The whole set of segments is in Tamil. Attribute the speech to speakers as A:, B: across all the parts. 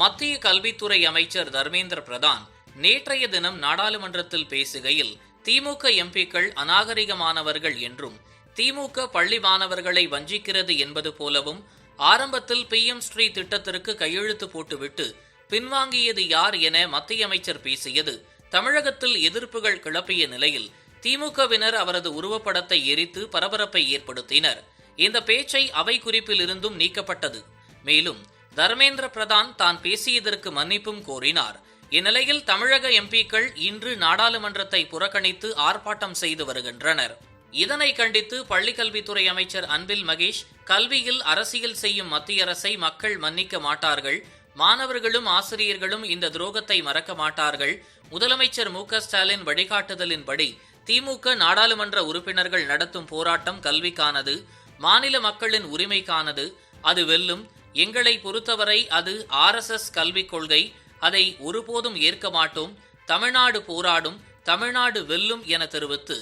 A: மத்திய கல்வித்துறை அமைச்சர் தர்மேந்திர பிரதான் நேற்றைய தினம் நாடாளுமன்றத்தில் பேசுகையில் திமுக எம்பிக்கள் அநாகரிகமானவர்கள் என்றும் திமுக பள்ளி மாணவர்களை வஞ்சிக்கிறது என்பது போலவும் ஆரம்பத்தில் பி எம் ஸ்ரீ திட்டத்திற்கு கையெழுத்து போட்டுவிட்டு பின்வாங்கியது யார் என மத்திய அமைச்சர் பேசியது தமிழகத்தில் எதிர்ப்புகள் கிளப்பிய நிலையில் திமுகவினர் அவரது உருவப்படத்தை எரித்து பரபரப்பை ஏற்படுத்தினர். இந்த பேச்சை அவை குறிப்பில் இருந்தும் நீக்கப்பட்டது. மேலும் தர்மேந்திர பிரதான் தான் பேசியதற்கு மன்னிப்பும் கோரினார். இந்நிலையில் தமிழக எம்பிக்கள் இன்று நாடாளுமன்றத்தை புறக்கணித்து ஆர்ப்பாட்டம் செய்து வருகின்றனர். இதனை கண்டித்து பள்ளிக்கல்வித்துறை அமைச்சர் அன்பில் மகேஷ் கல்வியில் அரசியல் செய்யும் மத்திய அரசை மக்கள் மன்னிக்க மாட்டார்கள். மாணவர்களும் ஆசிரியர்களும் இந்த துரோகத்தை மறக்க மாட்டார்கள். முதலமைச்சர் மு ஸ்டாலின் வழிகாட்டுதலின்படி திமுக நாடாளுமன்ற உறுப்பினர்கள் நடத்தும் போராட்டம் கல்விக்கானது. மாநில மக்களின் உரிமைக்கானது. அது வெல்லும் எங்களை பொறுத்தவரை அது ஆர்எஸ்எஸ் கல்விக் கொள்கை. அதை ஒருபோதும் ஏற்க மாட்டோம். தமிழ்நாடு போராடும் தமிழ்நாடு வெல்லும் என தெரிவித்து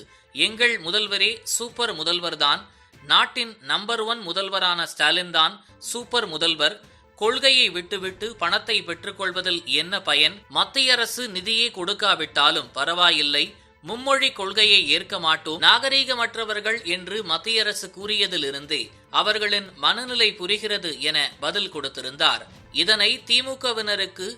A: எங்கள் முதல்வரே சூப்பர் முதல்வர்தான் நாட்டின் நம்பர் ஒன் முதல்வரான ஸ்டாலின் தான் சூப்பர் முதல்வர். கொள்கையை விட்டுவிட்டு பணத்தை பெற்றுக்கொள்வதில் என்ன பயன்? மத்திய அரசு நிதியே கொடுக்காவிட்டாலும் பரவாயில்லை. மும்மொழி கொள்கையை ஏற்க மாட்டோம் நாகரீகமற்றவர்கள் என்று மத்திய அரசு கூறியதிலிருந்தே அவர்களின் மனநிலை புரிகிறது என பதில் கொடுத்திருந்தார். இதனை திமுகவினருக்கு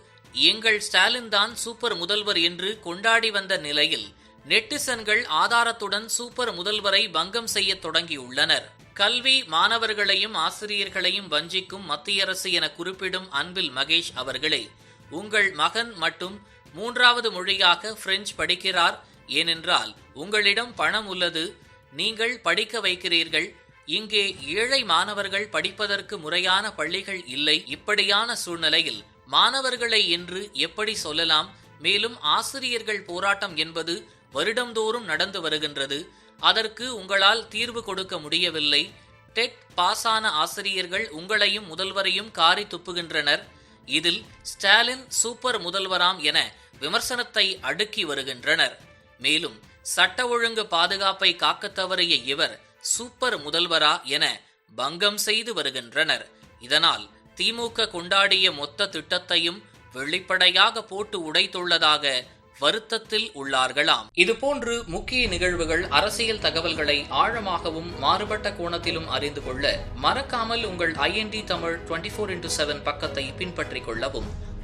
A: எங்கள் ஸ்டாலின் தான் சூப்பர் முதல்வர் என்று கொண்டாடி வந்த நிலையில் நெட்டிசன்கள் ஆதாரத்துடன் சூப்பர் முதல்வரை பங்கம் செய்ய தொடங்கியுள்ளனர். கல்வி மாணவர்களையும் ஆசிரியர்களையும் வஞ்சிக்கும் மத்திய அரசு என குறிப்பிடும் அன்பில் மகேஷ் அவர்களே உங்கள் மகன் மட்டும் மூன்றாவது மொழியாக பிரெஞ்சு படிக்கிறார் ஏனென்றால் உங்களிடம் பணம் உள்ளது நீங்கள் படிக்க வைக்கிறீர்கள். இங்கே ஏழை மாணவர்கள் படிப்பதற்கு முறையான பள்ளிகள் இல்லை. இப்படியான சூழ்நிலையில் மாணவர்களை என்று எப்படி சொல்லலாம்? மேலும் ஆசிரியர்கள் போராட்டம் என்பது வருடந்தோறும் நடந்து வருகின்றது. அதற்கு உங்களால் தீர்வு கொடுக்க முடியவில்லை. டெட் பாஸான ஆசிரியர்கள் உங்களையும் முதல்வரையும் காரி துப்புகின்றனர். இதில் ஸ்டாலின் சூப்பர் முதல்வராம் என விமர்சனத்தை அடுக்கி வருகின்றனர். மேலும் சட்ட ஒழுங்கு பாதுகாப்பை காக்கத் தவறிய இவர் சூப்பர் முதல்வரா என பங்கம் செய்து வருகின்றனர். இதனால் திமுக கொண்டாடிய மொத்த திட்டத்தையும் வெளிப்படையாக போட்டு உடைத்துள்ளதாக வருத்தத்தில் உள்ளார்களாம். இதுபோன்று முக்கிய நிகழ்வுகள் அரசியல் தகவல்களை ஆழமாகவும் மாறுபட்ட கோணத்திலும் அறிந்து கொள்ள மறக்காமல் உங்கள் IND Tamil twenty four into seven பக்கத்தை பின்பற்றிக் கொள்ளவும்.